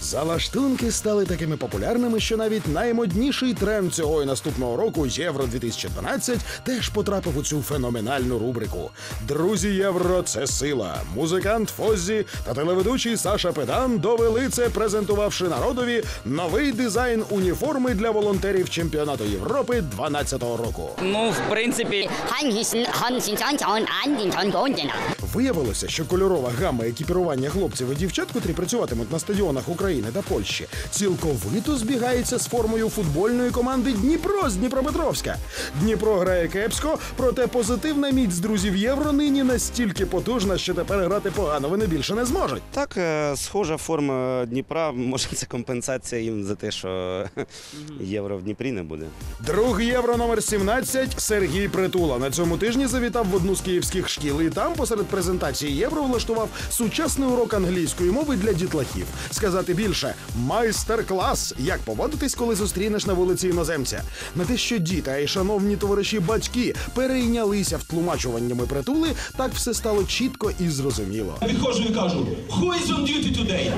Залаштунки стали такими популярними, що навіть наймодніший тренд цього і наступного року Євро 2012 теж потрапив у цю феноменальну рубрику. Друзі Євро це сила. Музикант Фоззі та телеведучий Саша Педан довели це, презентувавши народові новий дизайн уніформи для волонтерів чемпіонату Європи 12 року. Ну, в принципі, Виявилося, що кольорова гама екіпірування хлопців і дівчат, котрі працюватимуть на стадіонах України та Польщі, цілковито збігається з формою футбольної команди Дніпро з Дніпропетровська. Дніпро грає кепсько, проте позитивна міць з друзів євро нині настільки потужна, що тепер грати погано вони більше не зможуть. Так, е, схожа форма Дніпра, може це компенсація їм за те, що е, євро в Дніпрі не буде. Друг євро номер 17 Сергій Притула на цьому тижні завітав в одну з київських шкіл і там посеред презентації євро влаштував сучасний урок англійської мови для дітлахів. Сказати більше, майстер-клас, як поводитись, коли зустрінеш на вулиці іноземця. На те, що діти, а й шановні товариші батьки перейнялися втлумачуваннями притули, так все стало чітко і зрозуміло. Підходжу і кажу, who is on duty today?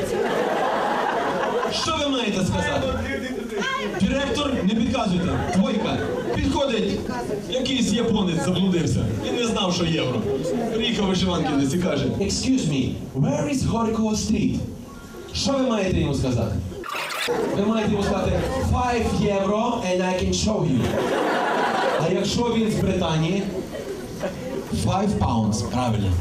Що ви маєте сказати? Директор, не підказуйте. Двойка. Підходить якийсь японець заблудився. Він не знав, що євро. Приїхав вишиванки десь і каже: Excuse me, where is Горького Street? Що ви маєте йому сказати? Ви маєте йому сказати 5 євро and I can show you. А якщо він з Британії, 5 pounds, правильно.